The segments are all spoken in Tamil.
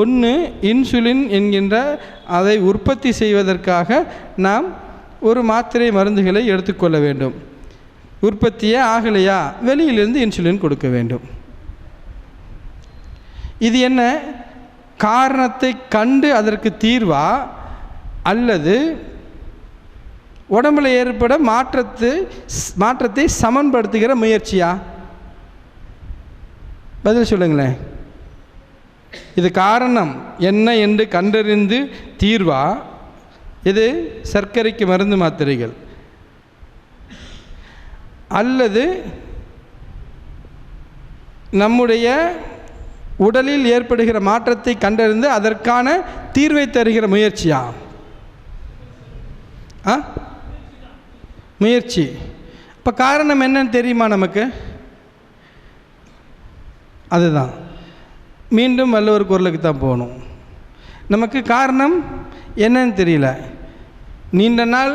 ஒன்று இன்சுலின் என்கின்ற அதை உற்பத்தி செய்வதற்காக நாம் ஒரு மாத்திரை மருந்துகளை எடுத்துக்கொள்ள வேண்டும். உற்பத்தியே ஆகலையா? வெளியிலிருந்து இன்சுலின் கொடுக்க வேண்டும். இது என்ன? காரணத்தை கண்டு அதற்கு தீர்வா? அல்லது உடம்புல ஏற்பட மாற்றத்தை மாற்றத்தை சமன்படுத்துகிற முயற்சியா? பதில் சொல்லுங்களேன். இது காரணம் என்ன என்று கண்டறிந்து தீர்வா? இது சர்க்கரைக்கு மருந்து மாத்திரைகள். அல்லது நம்முடைய உடலில் ஏற்படுகிற மாற்றத்தை கண்டறிந்து அதற்கான தீர்வை தருகிற முயற்சியா? ஆ? முயற்சி. இப்போ காரணம் என்னன்னு தெரியுமா நமக்கு? அதுதான். மீண்டும் வள்ளுவர் குரலுக்கு தான் போகணும். நமக்கு காரணம் என்னன்னு தெரியல. நீண்ட நாள்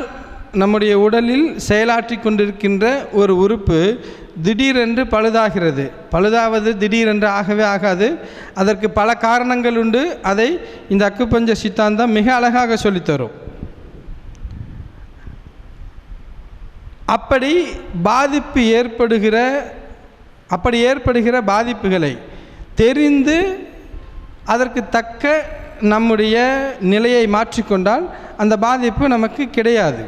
நம்முடைய உடலில் செயலாற்றி கொண்டிருக்கின்ற ஒரு உறுப்பு திடீரென்று பழுதாகிறது. பழுதாவது திடீரென்று ஆகவே ஆகாது. அதற்கு பல காரணங்கள் உண்டு. அதை இந்த அக்குப்பஞ்ச சித்தாந்தம் மிக அழகாக சொல்லித்தரும். அப்படி பாதிப்பு ஏற்படுகிற அப்படி ஏற்படுகிற பாதிப்புகளை தெரிந்து அதற்கு தக்க நம்முடைய நிலையை மாற்றிக்கொண்டால் அந்த பாதிப்பு நமக்கு கிடையாது.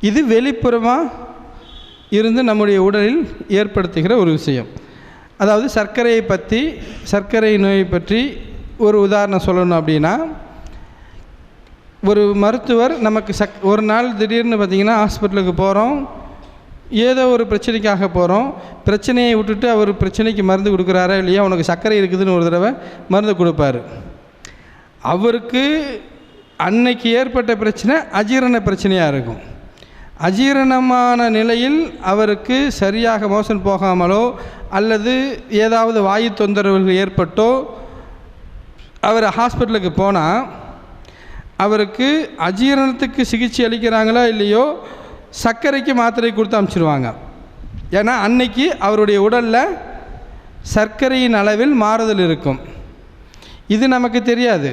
இது வெளிப்புறமாக இருந்து நம்முடைய உடலில் ஏற்படுத்துகிற ஒரு விஷயம். அதாவது சர்க்கரையை பற்றி சர்க்கரை நோயை பற்றி ஒரு உதாரணம் சொல்லணும் அப்படின்னா ஒரு மருத்துவர் நமக்கு சக் ஒரு நாள் திடீர்னு பார்த்திங்கன்னா ஹாஸ்பிட்டலுக்கு போகிறோம் ஏதோ ஒரு பிரச்சனைக்காக போகிறோம் பிரச்சனையை விட்டுட்டு அவர் பிரச்சனைக்கு மருந்து கொடுக்குறாரா இல்லையா? உனக்கு சர்க்கரை இருக்குதுன்னு ஒரு தடவை மருந்து கொடுப்பாரு. அவருக்கு அன்னைக்கு ஏற்பட்ட பிரச்சனை அஜீரண பிரச்சனையாக இருக்கும். அஜீரணமான நிலையில் அவருக்கு சரியாக மோசன் போகாமலோ அல்லது ஏதாவது வாயு தொந்தரவுகள் ஏற்பட்டோ அவர் ஹாஸ்பிட்டலுக்கு போனால் அவருக்கு அஜீரணத்துக்கு சிகிச்சை அளிக்கிறாங்களா இல்லையோ சர்க்கரைக்கு மாத்திரை கொடுத்து அனுப்பிச்சிடுவாங்க ஏன்னா அன்னைக்கு அவருடைய உடலில் சர்க்கரையின் அளவில் மாறுதல் இருக்கும். இது நமக்கு தெரியாது.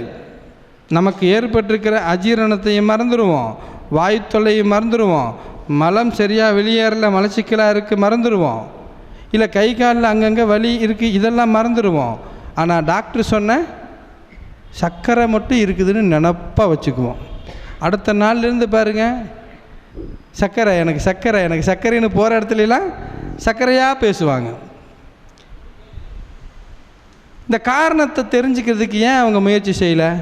நமக்கு ஏற்பட்டிருக்கிற அஜீரணத்தையும் மறந்துடுவோம் வாயு தொல்லையும் மறந்துடுவோம் மலம் சரியாக வெளியேறல மலச்சிக்கலாக இருக்குது மறந்துடுவோம் இல்லை கை காலில் அங்கங்கே வலி இருக்குது இதெல்லாம் மறந்துடுவோம் ஆனால் டாக்டர் சொன்ன சர்க்கரை மட்டும் இருக்குதுன்னு நினப்பாக வச்சுக்குவோம். அடுத்த நாள்லேருந்து பாருங்கள் சர்க்கரை எனக்கு சர்க்கரை எனக்கு சர்க்கரைன்னு போகிற இடத்துலலாம் சர்க்கரையாக பேசுவாங்க. இந்த காரணத்தை தெரிஞ்சுக்கிறதுக்கு ஏன் அவங்க முயற்சி செய்யலை?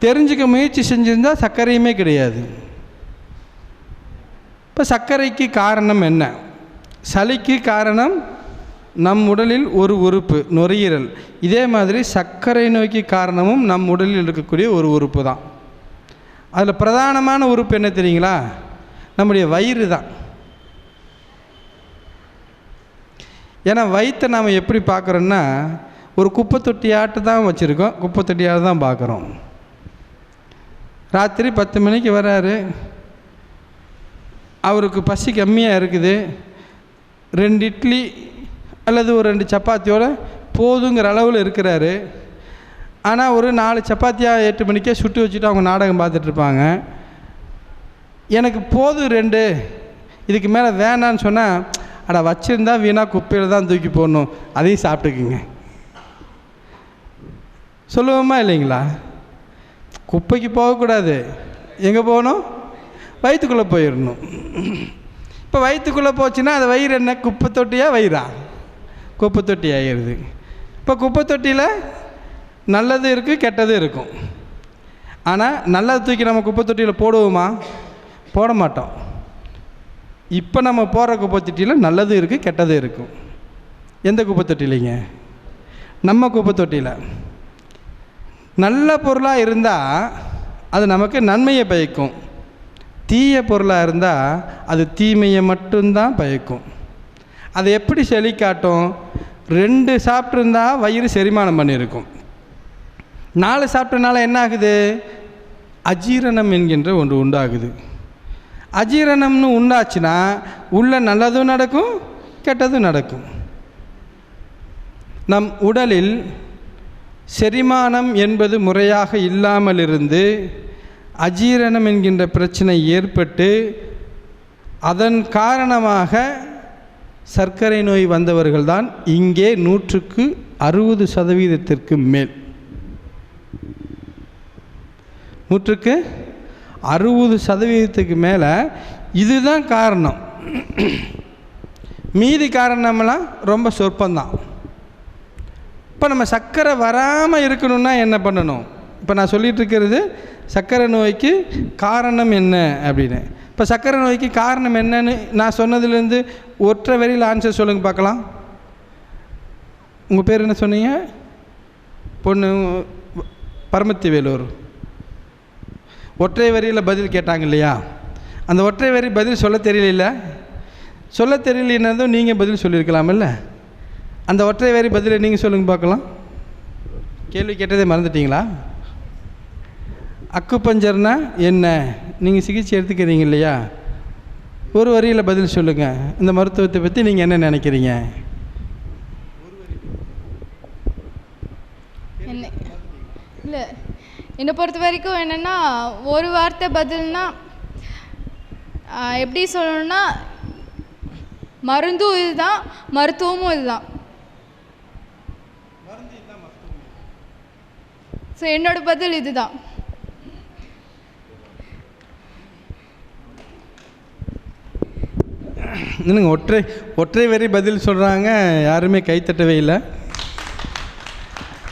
தெரிஞ்சுக்க முயற்சி செஞ்சுருந்தா சர்க்கரையுமே கிடையாது. இப்போ சர்க்கரைக்கு காரணம் என்ன? சளிக்கு காரணம் நம் உடலில் ஒரு உறுப்பு நுரையீரல். இதே மாதிரி சர்க்கரை நோய்க்கு காரணமும் நம் உடலில் இருக்கக்கூடிய ஒரு உறுப்பு தான். அதில் பிரதானமான உறுப்பு என்ன தெரியுங்களா? நம்முடைய வயிறு தான். ஏன்னா வயிற்றை நாம் எப்படி பார்க்குறோன்னா ஒரு குப்பை தொட்டியாட்டு தான் வச்சுருக்கோம். குப்பை தொட்டியாட்டு தான் பார்க்குறோம். ராத்திரி பத்து மணிக்கு வராரு. அவருக்கு பசி கம்மியாக இருக்குது. ரெண்டு இட்லி அல்லது ஒரு ரெண்டு சப்பாத்தியோட போதுங்கிற அளவில் இருக்கிறாரு. ஆனால் ஒரு நாலு சப்பாத்தியாக எட்டு மணிக்கே சுட்டு வச்சுட்டு அவங்க நாடகம் பார்த்துட்ருப்பாங்க. எனக்கு போதும் ரெண்டு. இதுக்கு மேலே வேணான்னு சொன்னால் அட வச்சுருந்தா வீணாக குப்பையில் தான் தூக்கி போடணும். அதையும் சாப்பிட்டுக்குங்க. சொல்லுவோமா இல்லைங்களா? குப்பைக்கு போகக்கூடாது. எங்கே போகணும்? வயிற்றுக்குள்ளே போயிடணும். இப்போ வயிற்றுக்குள்ளே போச்சுன்னா அது வயிறு என்ன? குப்பை தொட்டியாக வயிறா? குப்பை தொட்டி ஆகிடுது இப்போ குப்பை தொட்டியில் நல்லது இருக்குது கெட்டது இருக்கும். ஆனால் நல்லது தூக்கி நம்ம குப்பை தொட்டியில் போடுவோமா? போட மாட்டோம். இப்போ நம்ம போகிற குப்பை தொட்டியில் நல்லது இருக்குது கெட்டது இருக்கும். எந்த குப்பை தொட்டிலைங்க நம்ம குப்பை தொட்டியில். நல்ல பொருளாக இருந்தால் அது நமக்கு நன்மையை பயக்கும். தீய பொருளாக இருந்தால் அது தீமையை மட்டும்தான் பயக்கும். அது எப்படி செழிக்காட்டும்? ரெண்டு சாப்பிட்ருந்தா வயிறு செரிமானம் பண்ணியிருக்கும். நாலு சாப்பிட்டனால என்ன ஆகுது? அஜீரணம் என்கின்ற ஒன்று உண்டாகுது. அஜீரணம்னு உண்டாச்சுன்னா உள்ள நல்லதும் நடக்கும் கெட்டதும் நடக்கும். நம் உடலில் செரிமானம் என்பது முறையாக இல்லாமல் இருந்து அஜீரணம் என்கின்ற பிரச்சனை ஏற்பட்டு அதன் காரணமாக சர்க்கரை நோய் வந்தவர்கள்தான் இங்கே நூற்றுக்கு அறுபது சதவீதத்திற்கு மேல். நூற்றுக்கு அறுபது சதவீதத்துக்கு மேலே இதுதான் காரணம். மீதி காரணமெல்லாம் ரொம்ப சொற்பந்தான். இப்போ நம்ம சர்க்கரை வராமல் இருக்கணும்னா என்ன பண்ணணும்? இப்போ நான் சொல்லிகிட்டு இருக்கிறது சர்க்கரை நோய்க்கு காரணம் என்ன அப்படின்னு. இப்போ சர்க்கரை நோய்க்கு காரணம் என்னன்னு நான் சொன்னதுலேருந்து ஒற்றை வரியில் ஆன்சர் சொல்லுங்கள் பார்க்கலாம். உங்கள் பேர் என்ன சொன்னீங்க? பொண்ணு பரமத்தி வேலூர் ஒற்றை வரியில் பதில் கேட்டாங்க இல்லையா? அந்த ஒற்றை வரி பதில் சொல்ல தெரியல சொல்ல தெரியலன்னதும் நீங்கள் பதில் சொல்லியிருக்கலாமில்ல? அந்த ஒற்றை வரி பதிலை நீங்கள் சொல்லுங்க பார்க்கலாம். கேள்வி கேட்டதே மறந்துட்டீங்களா? அக்கு பஞ்சர்னா என்ன? நீங்கள் சிகிச்சை எடுத்துக்கிறீங்க இல்லையா? ஒரு வரியில் பதில் சொல்லுங்கள் இந்த மருத்துவத்தை பற்றி நீங்கள் என்ன நினைக்கிறீங்க என்ன இல்லை. என்னை பொறுத்த வரைக்கும் என்னென்னா ஒரு வார்த்தை பதில்னா எப்படி சொல்லணும்னா மருந்தும் இதுதான் மருத்துவமும் இதுதான். ஸோ என்னோட பதில் இதுதான். என்னங்க ஒற்றை ஒற்றை வரி பதில் சொல்கிறாங்க யாருமே கைத்தட்டவே இல்லை.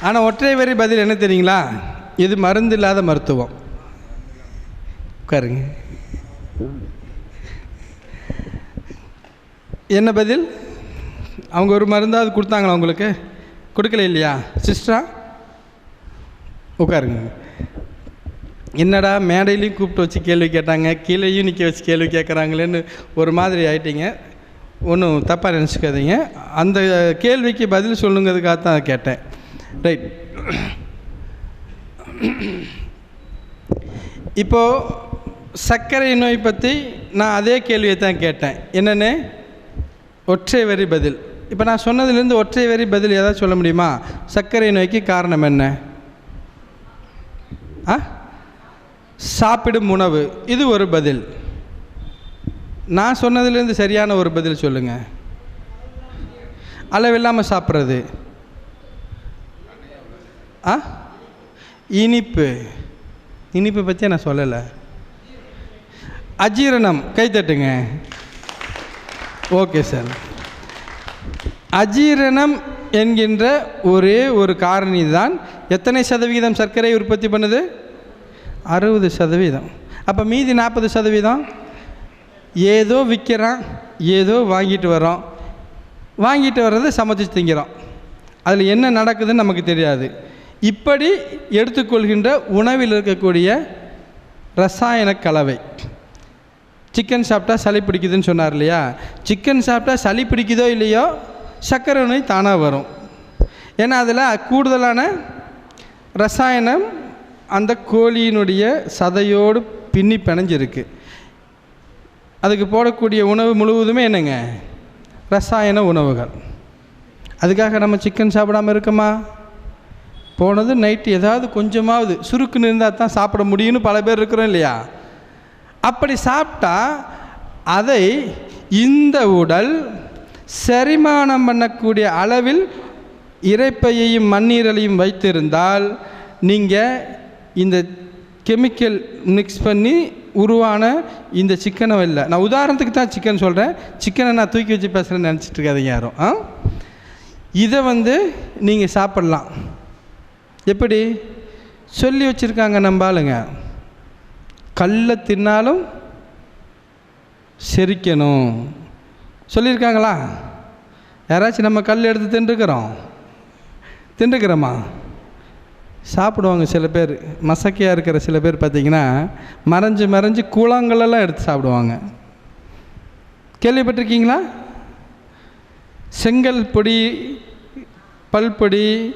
ஆனால் ஒற்றை வரி பதில் என்ன தெரியுங்களா? இது மருந்து இல்லாத மருத்துவம். உட்காருங்க. என்ன பதில்? அவங்க ஒரு மருந்தாவது கொடுத்தாங்களா உங்களுக்கு? கொடுக்கல இல்லையா? சிஸ்டரா? உட்காருங்க. என்னடா மேடையிலையும் கூப்பிட்டு வச்சு கேள்வி கேட்டாங்க கீழேயும் நிற்க வச்சு கேள்வி கேட்குறாங்களேன்னு ஒரு மாதிரி ஆயிட்டீங்க. ஒன்றும் தப்பாக நினச்சிக்காதீங்க. அந்த கேள்விக்கு பதில் சொல்லுங்கிறதுக்காக தான் கேட்டேன். ரைட் இப்போது சர்க்கரை நோய் பற்றி நான் அதே கேள்வியை தான் கேட்டேன். என்னென்னு? ஒற்றை வரி பதில். இப்போ நான் சொன்னதுலேருந்து ஒற்றை வரி பதில் ஏதாவது சொல்ல முடியுமா? சர்க்கரை நோய்க்கு காரணம் என்ன? ஆ? சாப்பிடும் உணவு. இது ஒரு பதில். நான் சொன்னதுலேருந்து சரியான ஒரு பதில் சொல்லுங்கள் அளவில்லாமல் சாப்பிட்றது. ஆ? இனிப்பு. இனிப்பு பற்றி நான் சொல்லலை. அஜீரணம். கைத்தட்டுங்க ஓகே சார் அஜீரணம் என்கின்ற ஒரே ஒரு காரணி தான் எத்தனை சதவிகிதம் சர்க்கரை உற்பத்தி பண்ணுது? அறுபது சதவீதம் அப்போ மீதி நாற்பது சதவீதம் ஏதோ விற்கிறான் ஏதோ வாங்கிட்டு வரோம் வாங்கிட்டு வர்றதை சமைச்சு திங்கிறோம். அதில் என்ன நடக்குதுன்னு நமக்கு தெரியாது. இப்படி எடுத்துக்கொள்கின்ற உணவில் இருக்கக்கூடிய ரசாயன கலவை. சிக்கன் சாப்பிட்டா சளி பிடிக்குதுன்னு சொன்னார் இல்லையா? சிக்கன் சாப்பிட்டா சளி பிடிக்குதோ இல்லையோ சர்க்கரை நோய் தானாக வரும். ஏன்னா அதில் கூடுதலான ரசாயனம் அந்த கோழியினுடைய சதையோடு பின்னி பிணைஞ்சிருக்கு. அதுக்கு போடக்கூடிய உணவு முழுவதுமே என்னங்க? ரசாயன உணவுகள். அதுக்காக நம்ம சிக்கன் சாப்பிடாம இருக்கோமா? போனது நைட்டு ஏதாவது கொஞ்சமாவது சுருக்குன்னு இருந்தால் தான் சாப்பிட முடியும்னு பல பேர் இருக்கிறோம் இல்லையா? அப்படி சாப்பிட்டா அதை இந்த உடல் செரிமானம் பண்ணக்கூடிய அளவில் இரைப்பையையும் மண்ணீரலையும் வைத்திருந்தால் நீங்கள் இந்த கெமிக்கல் மிக்ஸ் பண்ணி உருவான இந்த சிக்கனை இல்லை. நான் உதாரணத்துக்கு தான் சிக்கன் சொல்கிறேன் சிக்கனை நான் தூக்கி வச்சு பேசுகிறேன்னு நினச்சிட்டு இருக்காதீங்க யாரும். இதை வந்து நீங்கள் சாப்பிட்லாம். எப்படி? சொல்லி வச்சுருக்காங்க நம்ம ஆளுங்க. கல்லை தின்னாலும் செரிக்கணும். சொல்லியிருக்காங்களா? யாராச்சும் நம்ம கல் எடுத்து தின்றுக்கிறோம். தின்றுக்கிறோமா? சாப்பிடுவாங்க சில பேர். மசக்கையாக இருக்கிற சில பேர் பார்த்திங்கன்னா மறைஞ்சு மறைஞ்சு கூழாங்கல்லாம் எடுத்து சாப்பிடுவாங்க. கேள்விப்பட்டிருக்கீங்களா? செங்கல் பொடி பல்பொடி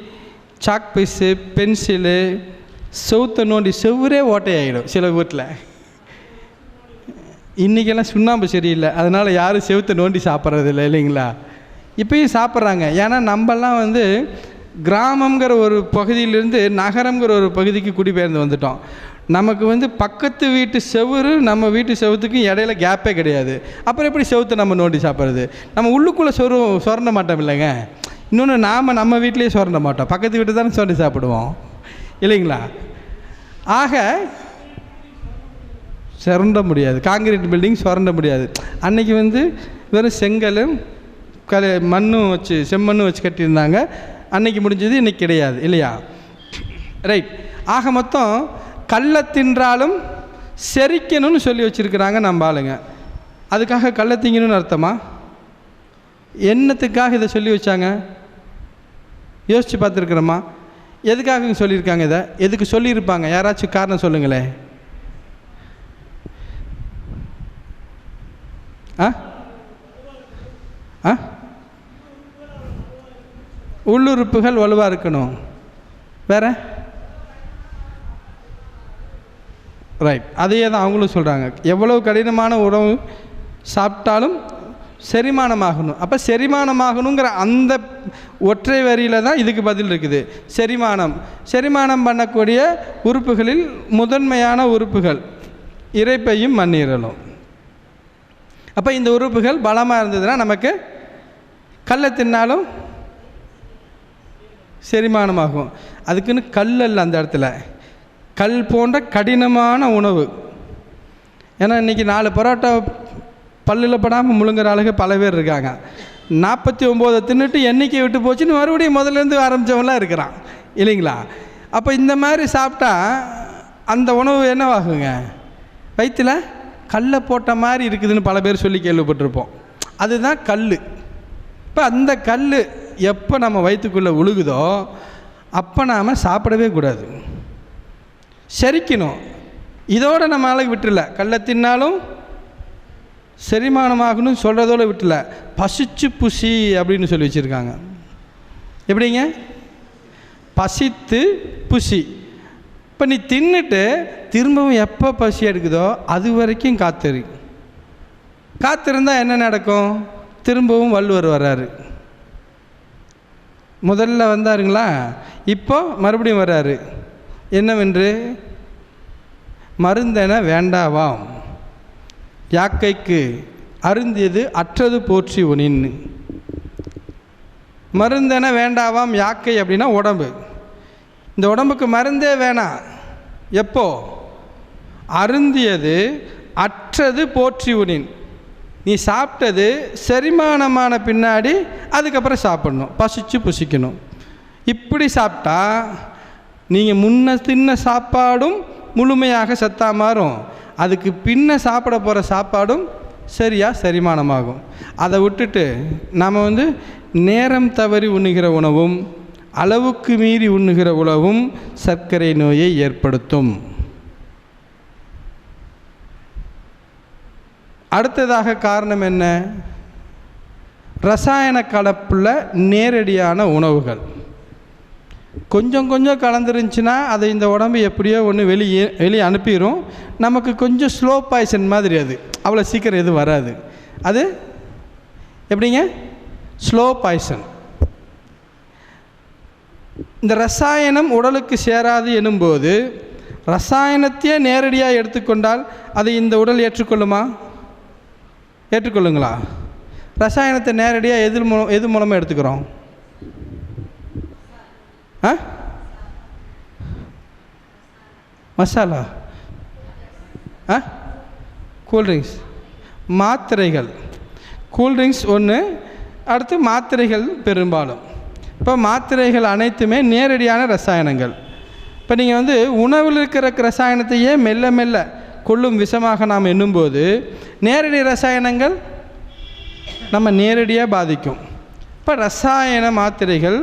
சாக் பீஸு பென்சிலு செவுத்தை நோண்டி செவ்வரே ஓட்டையாகிடும் சில வீட்டில் இன்றைக்கெல்லாம் சுண்ணாம்பு சரியில்லை. அதனால் யாரும் செவுத்தை நோண்டி சாப்பிட்றது இல்லை இல்லைங்களா? இப்பயும் சாப்பிட்றாங்க. ஏன்னா நம்மலாம் வந்து கிராமங்கிற ஒரு பகுதியிலிருந்து நகரங்கிற ஒரு பகுதிக்கு குடிபெயர்ந்து வந்துட்டோம். நமக்கு வந்து பக்கத்து வீட்டு செவரு நம்ம வீட்டு செவுத்துக்கும் இடையில கேப்பே கிடையாது. அப்புறம் எப்படி செவுத்தை நம்ம நோண்டி சாப்பிட்றது? நம்ம உள்ளுக்குள்ளே சொரு சொரண மாட்டோம் இல்லைங்க. இன்னொன்று நாம் நம்ம வீட்டிலேயே சுரண்ட மாட்டோம். பக்கத்து வீட்டு தானே சொல்லி சாப்பிடுவோம். இல்லைங்களா? ஆக சுரண்ட முடியாது. காங்கிரீட் பில்டிங் சுரண்ட முடியாது. அன்றைக்கி வந்து வெறும் செங்கலும் கல் மண்ணும் வச்சு செம்மண்ணும் வச்சு கட்டியிருந்தாங்க. அன்னைக்கு முடிஞ்சது இன்றைக்கி கிடையாது. இல்லையா? ரைட் ஆக மொத்தம் கல்லை தின்றாலும் செரிக்கணும்னு சொல்லி வச்சுருக்கிறாங்க நம்ம ஆளுங்க. அதுக்காக கல்லை திங்கணும்னு அர்த்தமா? என்னத்துக்காக இதை சொல்லி வச்சாங்க? யோசித்து பார்த்துருக்குறோமா? எதுக்காக சொல்லியிருக்காங்க இதை? எதுக்கு சொல்லியிருப்பாங்க? யாராச்சும் காரணம் சொல்லுங்களேன். ஆ? ஆ? உள்ளுறுப்புகள் வலுவாக இருக்கணும். வேற? ரைட் அதையே தான் அவங்களும் சொல்கிறாங்க எவ்வளவு கடினமான உணவு சாப்பிட்டாலும் செரிமானமாகணும். அப்போ செரிமானமாகணுங்கிற அந்த ஒற்றை வரியில் தான் இதுக்கு பதில் இருக்குது. செரிமானம். செரிமானம் பண்ணக்கூடிய உறுப்புகளில் முதன்மையான உறுப்புகள் இறைப்பையும் மண்ணீரலும். அப்போ இந்த உறுப்புகள் பலமாக இருந்ததுன்னா நமக்கு கல்லை தின்னாலும் செரிமானமாகும். அதுக்குன்னு கல் அல்ல அந்த இடத்துல. கல் போன்ற கடினமான உணவு. ஏன்னா இன்றைக்கி நாலு பரோட்டா பல்லில் படாமல் முழுங்குற அழகு பல பேர் இருக்காங்க. நாற்பத்தி ஒம்போதை தின்னுட்டு எண்ணிக்கை விட்டு போச்சுன்னு மறுபடியும் முதல்லேருந்து ஆரம்பித்தவங்களாம் இருக்கிறான். இல்லைங்களா? அப்போ இந்த மாதிரி சாப்பிட்டா அந்த உணவு என்னவாகுங்க? வயிற்றில் கல்லை போட்ட மாதிரி இருக்குதுன்னு பல பேர் சொல்லி கேள்விப்பட்டிருப்போம். அதுதான் கல் இப்போ அந்த கல் எப்போ நம்ம வயிற்றுக்குள்ளே உழுகுதோ அப்போ நாம் சாப்பிடவே கூடாது. செரிக்கணும். இதோடு நம்ம ஆளுக்கு விட்டுறல. கல்லை தின்னாலும் செரிமானமாகணும்னு சொல்கிறதோட விட்டல பசிச்சு புசி அப்படின்னு சொல்லி வச்சுருக்காங்க. எப்படிங்க? பசித்து புசி. இப்போ நீ தின்னுட்டு திரும்பவும் எப்போ பசி எடுக்குதோ அது வரைக்கும் காத்திரு. காத்திருந்தால் என்ன நடக்கும்? திரும்பவும் வள்ளுவர் வர்றாரு. முதல்ல வந்தாருங்களா? இப்போ மறுபடியும் வர்றாரு. என்னவென்று? மருந்தென வேண்டாவாம். யாக்கைக்கு அருந்தியது அற்றது போற்றி உனின்னு மருந்தென வேண்டாவாம் யாக்கை அப்படின்னா உடம்பு. இந்த உடம்புக்கு மருந்தே வேணாம் எப்போ? அருந்தியது அற்றது போற்றி உனின். நீ சாப்பிட்டது செரிமானமான பின்னாடி அதுக்கப்புறம் சாப்பிடணும். பசிச்சு புசிக்கணும். இப்படி சாப்பிட்டா நீங்கள் முன்ன தின்ன சாப்பாடும் முழுமையாக சத்தா மாறும். அதுக்கு பின்ன சாப்பிட போகிற சாப்பாடும் சரியாக செரிமானமாகும். அதை விட்டுட்டு நாம் வந்து நேரம் தவறி உண்ணுகிற உணவும் அளவுக்கு மீறி உண்ணுகிற உணவும் சர்க்கரை நோயை ஏற்படுத்தும். அடுத்ததாக காரணம் என்ன? ரசாயன கலப்புள்ள நேரடியான உணவுகள். கொஞ்சம் கொஞ்சம் கலந்துருந்துச்சுன்னா அதை இந்த உடம்பு எப்படியோ ஒன்று வெளியே வெளியே அனுப்பிடும் நமக்கு கொஞ்சம் ஸ்லோ பாய்சன் மாதிரி அது. அவ்வளோ சீக்கிரம் எதுவும் வராது. அது எப்படிங்க? ஸ்லோ பாய்சன் இந்த ரசாயனம் உடலுக்கு சேராது எனும்போது ரசாயனத்தையே நேரடியாக எடுத்துக்கொண்டால் அதை இந்த உடல் ஏற்றுக்கொள்ளுமா? ஏற்றுக்கொள்ளுங்களா? ரசாயனத்தை நேரடியாக எது மூலம் எது மூலமாக எடுத்துக்கிறோம்? மசாலா ஆ கூல்ட்ரிங்க்ஸ் மாத்திரைகள். கூல்ட்ரிங்க்ஸ் ஒன்று அடுத்து மாத்திரைகள் பெரும்பாலும். இப்போ மாத்திரைகள் அனைத்துமே நேரடியான ரசாயனங்கள். இப்போ நீங்கள் வந்து உணவில் இருக்கிற ரசாயனத்தையே மெல்ல மெல்ல கொள்ளும் விஷமாக நாம் எண்ணும்போது நேரடி ரசாயனங்கள் நம்ம நேரடியாக பாதிக்கும். இப்போ ரசாயன மாத்திரைகள்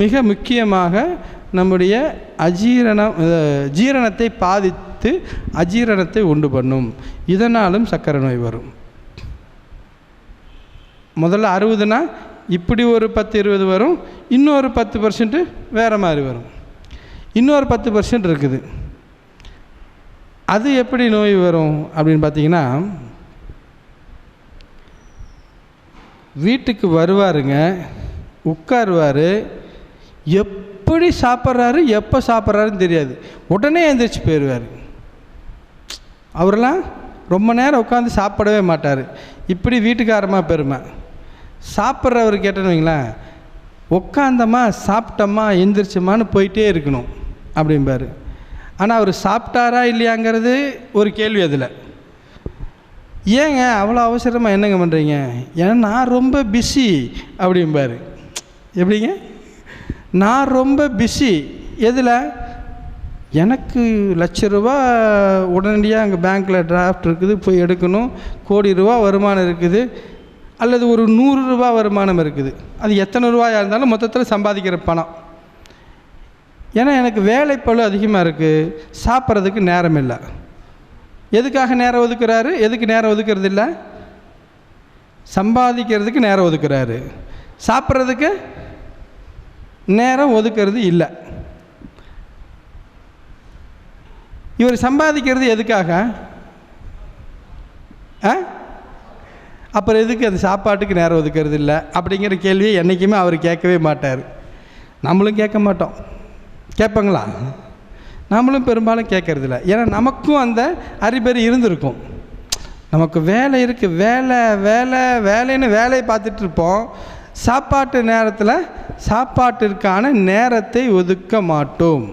மிக முக்கியமாக நம்முடைய அஜீரணம் ஜீரணத்தை பாதித்து அஜீரணத்தை உண்டு பண்ணும். இதனாலும் சர்க்கரை நோய் வரும். முதல்ல அறுபதுனா இப்படி ஒரு பத்து இருபது வரும் இன்னொரு பத்து பர்சன்ட்டு வேறு மாதிரி வரும். இன்னொரு பத்து பர்சன்ட் இருக்குது. அது எப்படி நோய் வரும் அப்படின்னு பார்த்தீங்கன்னா வீட்டுக்கு வருவாருங்க உட்காருவார் எப்படி சாப்பிட்றாரு எப்போ சாப்பிட்றாருன்னு தெரியாது. உடனே எழுந்திரிச்சு போயிடுவார். அவரெல்லாம் ரொம்ப நேரம் உட்காந்து சாப்பிடவே மாட்டார். இப்படி வீட்டுக்காரமாக பெருமை. சாப்பிட்றவர் கேட்டேன்னு வைங்களேன் உட்காந்தம்மா சாப்பிட்டோமா எந்திரிச்சோமான்னு போயிட்டே இருக்கணும் அப்படிம்பாரு. ஆனால் அவர் சாப்பிட்டாரா இல்லையாங்கிறது ஒரு கேள்வி அதில். ஏங்க அவ்வளோ அவசரமாக என்னங்க பண்ணுறீங்க ஏன்னா நான் ரொம்ப பிஸி அப்படிம்பாரு. எப்படிங்க? நான் ரொம்ப பிஸி எதில்? எனக்கு லட்ச ரூபா உடனடியாக அங்கே பேங்க்கில் டிராஃப்ட் இருக்குது போய் எடுக்கணும். கோடி ரூபா வருமானம் இருக்குது. அல்லது ஒரு நூறு ரூபா வருமானம் இருக்குது. அது எத்தனை ரூபாயாக இருந்தாலும் மொத்தத்தில் சம்பாதிக்கிற பணம். ஏன்னா எனக்கு வேலைப்பளு அதிகமாக இருக்குது சாப்பிட்றதுக்கு நேரம் இல்லை. எதுக்காக நேரம் ஒதுக்குறாரு? எதுக்கு நேரம் ஒதுக்கிறது இல்லை? சம்பாதிக்கிறதுக்கு நேரம் ஒதுக்குறாரு. சாப்பிட்றதுக்கு நேரம் ஒதுக்கிறது இல்லை. இவர் சம்பாதிக்கிறது எதுக்காக? ஆ? அப்புறம் எதுக்கு அது சாப்பாட்டுக்கு நேரம் ஒதுக்கிறது இல்லை? அப்படிங்கிற கேள்வியை என்றைக்குமே அவர் கேட்கவே மாட்டார். நம்மளும் கேட்க மாட்டோம். கேட்பாங்களா? நம்மளும் பெரும்பாலும் கேட்கறதில்ல ஏன்னா நமக்கும் அந்த அறிபறி இருந்திருக்கும். நமக்கு வேலை இருக்குது வேலை வேலை வேலைன்னு வேலையை பார்த்துட்ருப்போம் சாப்பாட்டு நேரத்தில் சாப்பாட்டிற்கான நேரத்தை ஒதுக்க மாட்டோம்.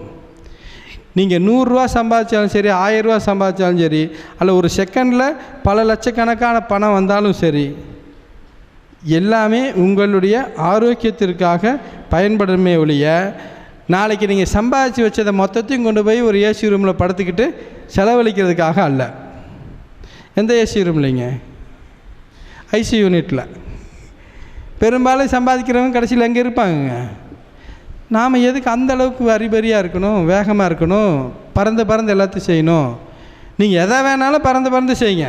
நீங்கள் நூறுரூவா சம்பாதிச்சாலும் சரி ஆயிரரூவா சம்பாதிச்சாலும் சரி அல்ல ஒரு செகண்டில் பல லட்சக்கணக்கான பணம் வந்தாலும் சரி எல்லாமே உங்களுடைய ஆரோக்கியத்திற்காக பயன்படுமே ஒழிய நாளைக்கு நீங்கள் சம்பாதிச்சு வச்சதை மொத்தத்தையும் கொண்டு போய் ஒரு ஏசி ரூமில் படுத்துக்கிட்டு செலவழிக்கிறதுக்காக அல்ல. எந்த ஏசி ரூம் இல்லைங்க ஐசி யூனிட்டில் பெரும்பாலும் சம்பாதிக்கிறவங்க கடைசியில் எங்கே இருப்பாங்க நாம் எதுக்கு அந்த அளவுக்கு வரிபரியாக இருக்கணும் வேகமாக இருக்கணும் பறந்து பறந்து எல்லாத்தையும் செய்யணும்? நீங்கள் எதை வேணாலும் பறந்து பறந்து செய்யுங்க.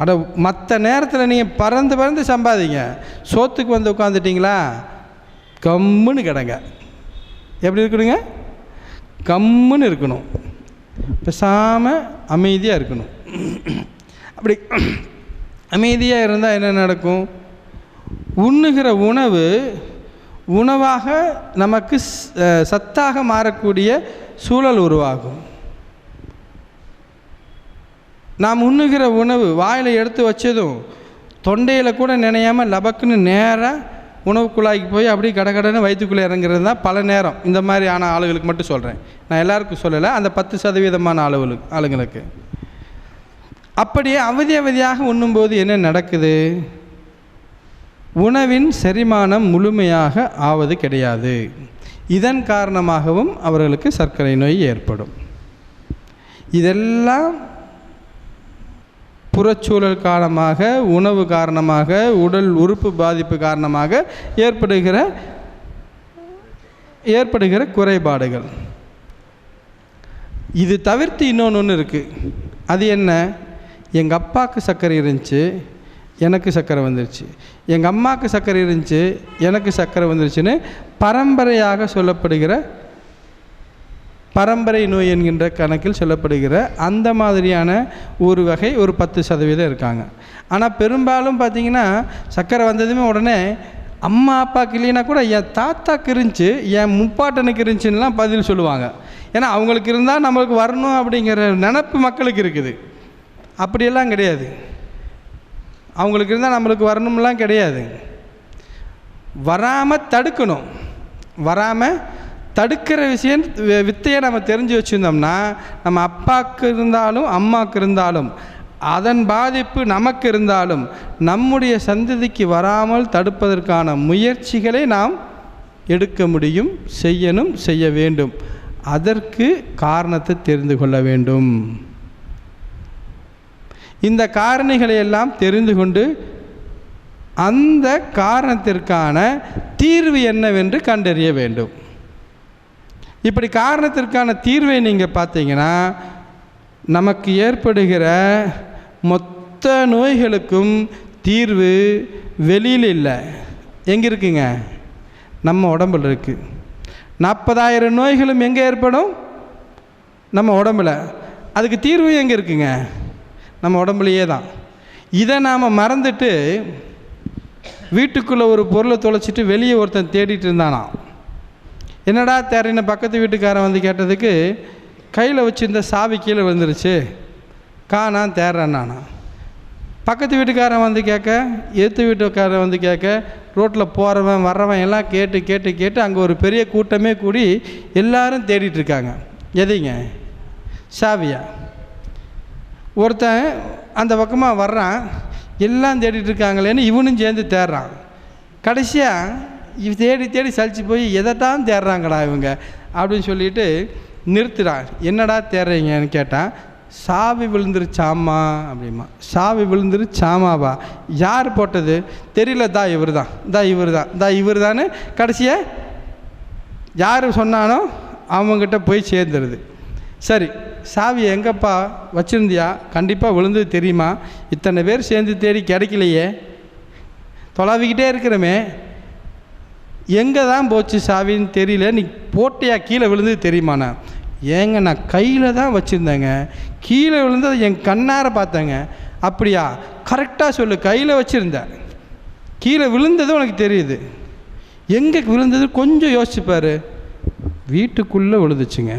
அட மற்ற நேரத்தில் நீங்கள் பறந்து பறந்து சம்பாதிங்க. சோத்துக்கு வந்து உட்காந்துட்டிங்களா கம்முன்னு கிடங்க. எப்படி இருக்கணுங்க? கம்முன்னு இருக்கணும். பேசாமல் அமைதியாக இருக்கணும். அப்படி அமைதியாக இருந்தால் என்ன நடக்கும்? உண்ணுகிற உணவு உணவாக நமக்கு சத்தாக மாறக்கூடிய சூழல் உருவாகும். நாம் உண்ணுகிற உணவு வாயில் எடுத்து வச்சதும் தொண்டையில் கூட நினையாம லபக்குன்னு நேராக உணவு குழாய்க்கு போய் அப்படியே கடகடன்னு வயிற்றுக்குள்ளே இறங்குறது தான் பல நேரம். இந்த மாதிரி ஆன ஆளுகளுக்கு மட்டும் சொல்கிறேன் நான் எல்லாருக்கும் சொல்லலை அந்த பத்து சதவீதமான ஆளுகளுக்கு ஆளுங்களுக்கு. அப்படியே அவதி அவதியாக உண்ணும்போது என்ன நடக்குது? உணவின் செரிமானம் முழுமையாக ஆவது கிடையாது. இதன் காரணமாகவும் அவர்களுக்கு சர்க்கரை நோய் ஏற்படும். இதெல்லாம் புறச்சூழல் காரணமாக உணவு காரணமாக உடல் உறுப்பு பாதிப்பு காரணமாக ஏற்படுகிற ஏற்படுகிற குறைபாடுகள். இது தவிர்த்து இன்னொன்று ஒன்று இருக்குது அது என்ன? எங்கள் அப்பாவுக்கு சர்க்கரை இருந்துச்சு எனக்கு சர்க்கரை வந்துருச்சு. எங்கள் அம்மாவுக்கு சர்க்கரை இருந்துச்சு எனக்கு சர்க்கரை வந்துருச்சுன்னு பரம்பரையாக சொல்லப்படுகிற பரம்பரை நோய் என்கின்ற கணக்கில் சொல்லப்படுகிற அந்த மாதிரியான ஒரு வகை ஒரு பத்து சதவீதம் இருக்காங்க. ஆனால் பெரும்பாலும் பார்த்தீங்கன்னா சர்க்கரை வந்ததுமே உடனே அம்மா அப்பாவுக்கு இல்லைன்னா கூட என் தாத்தாக்கு இருந்துச்சு என் முப்பாட்டனுக்கு இருந்துச்சுன்னெலாம் பதில் சொல்லுவாங்க. ஏன்னா அவங்களுக்கு இருந்தால் நம்மளுக்கு வரணும் அப்படிங்கிற நினப்பு மக்களுக்கு இருக்குது. அப்படியெல்லாம் கிடையாது. அவங்களுக்கு இருந்தால் நம்மளுக்கு வரணும்லாம் கிடையாது. வராமல் தடுக்கணும். வராமல் தடுக்கிற விஷயம் வித்தையை நம்ம தெரிஞ்சு வச்சுருந்தோம்னா நம்ம அப்பாவுக்கு இருந்தாலும் அம்மாவுக்கு இருந்தாலும் அதன் பாதிப்பு நமக்கு இருந்தாலும் நம்முடைய சந்ததிக்கு வராமல் தடுப்பதற்கான முயற்சிகளை நாம் எடுக்க முடியும் செய்யணும் செய்ய வேண்டும். அதற்கு காரணத்தை தெரிந்து கொள்ள வேண்டும். இந்த காரணிகளை எல்லாம் தெரிந்து கொண்டு அந்த காரணத்திற்கான தீர்வு என்னவென்று கண்டறிய வேண்டும். இப்படி காரணத்திற்கான தீர்வை நீங்கள் பார்த்தீங்கன்னா நமக்கு ஏற்படுகிற மொத்த நோய்களுக்கும் தீர்வு வெளியில் இல்லை. எங்கே இருக்குங்க? நம்ம உடம்புல இருக்குது நாற்பதாயிரம் நோய்களும் எங்கே ஏற்படும்? நம்ம உடம்புல. அதுக்கு தீர்வு எங்கே இருக்குங்க? நம்ம உடம்புலையே தான். இதை நாம் மறந்துட்டு வீட்டுக்குள்ளே ஒரு பொருளை தொலைச்சிட்டு வெளியே ஒருத்தன் தேடிட்டு இருந்தானாம். என்னடா தேரின பக்கத்து வீட்டுக்காரன் வந்து கேட்டதுக்கு கையில் வச்சிருந்த சாவி கீழே விழுந்துருச்சு. காணான் தேடுறேன் பக்கத்து வீட்டுக்காரன் வந்து கேட்க எதிர்த்து வீட்டுக்காரன் வந்து கேட்க ரோட்டில் போகிறவன் வர்றவன் எல்லாம் கேட்டு கேட்டு கேட்டு அங்கே ஒரு பெரிய கூட்டமே கூடி எல்லாரும் தேடிட்டுருக்காங்க எதைங்க? சாவியா? ஒருத்தன் அந்த பக்கமாக வர்றான் எல்லாம் தேடிட்டு இருக்காங்களேன்னு இவனும் சேர்ந்து தேடுறான். கடைசியாக இவ தேடி தேடி சலிச்சு போய் எதைத்தான் தேடுறாங்கடா இவங்க அப்படின்னு சொல்லிட்டு நிறுத்துறான். என்னடா தேடுறீங்கன்னு கேட்டான் சாவி விழுந்துருச்சாமா அப்படிமா. சாவி விழுந்துருச்சாமாவா யார் போட்டது? தெரியல தா இவர் தான் தா இவர் தான் தா இவர் தான்னு கடைசியாக யார் சொன்னானோ அவங்கக்கிட்ட போய் சேர்ந்துருது. சரி சாவி எங்கப்பா வச்சுருந்தியா? கண்டிப்பாக விழுந்தது தெரியுமா? இத்தனை பேர் சேர்ந்து தேடி கிடைக்கலையே. தொலாவிக்கிட்டே இருக்கிறமே. எங்கே தான் போச்சு சாவின்னு தெரியல. நீ போட்டியா கீழே விழுந்தது தெரியுமாண்ணா? ஏங்க நான் கையில் தான் வச்சுருந்தேங்க. கீழே விழுந்ததை என் கண்ணார பார்த்தேங்க. அப்படியா? கரெக்டாக சொல்லு கையில் வச்சுருந்தேன் கீழே விழுந்தது உனக்கு தெரியுது. எங்கே விழுந்தது கொஞ்சம் யோசிச்சுப்பார் வீட்டுக்குள்ளே விழுந்துச்சுங்க.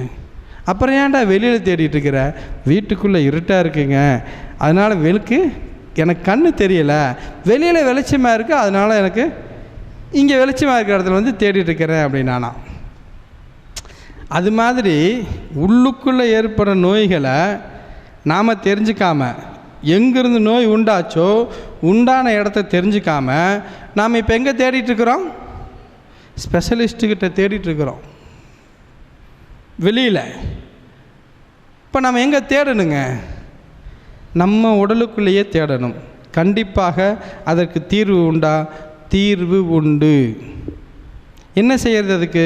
அப்புறம் ஏன்டா வெளியில் தேடிட்டு இருக்கிற? வீட்டுக்குள்ளே இருட்டாக இருக்குங்க. அதனால் வெளுக்கு எனக்கு கண் தெரியலை. வெளியில் வெளிச்சமாக இருக்குது அதனால் எனக்கு இங்கே வெளிச்சமாக இருக்கிற இடத்துல வந்து தேடிட்டு இருக்கிறேன் அப்படின்னானா. அது மாதிரி உள்ளுக்குள்ளே ஏற்படுற நோய்களை நாம் தெரிஞ்சுக்காம எங்கேருந்து நோய் உண்டாச்சோ உண்டான இடத்த தெரிஞ்சுக்காம நாம் இப்போ எங்கே தேடிட்டுருக்குறோம் ஸ்பெஷலிஸ்ட்டுக்கிட்ட தேடிட்டுருக்குறோம் வெளியில். இப்போ நம்ம எங்கே தேடணுங்க? நம்ம உடலுக்குள்ளேயே தேடணும். கண்டிப்பாக அதற்கு தீர்வு உண்டா? தீர்வு உண்டு. என்ன செய்யறது அதுக்கு?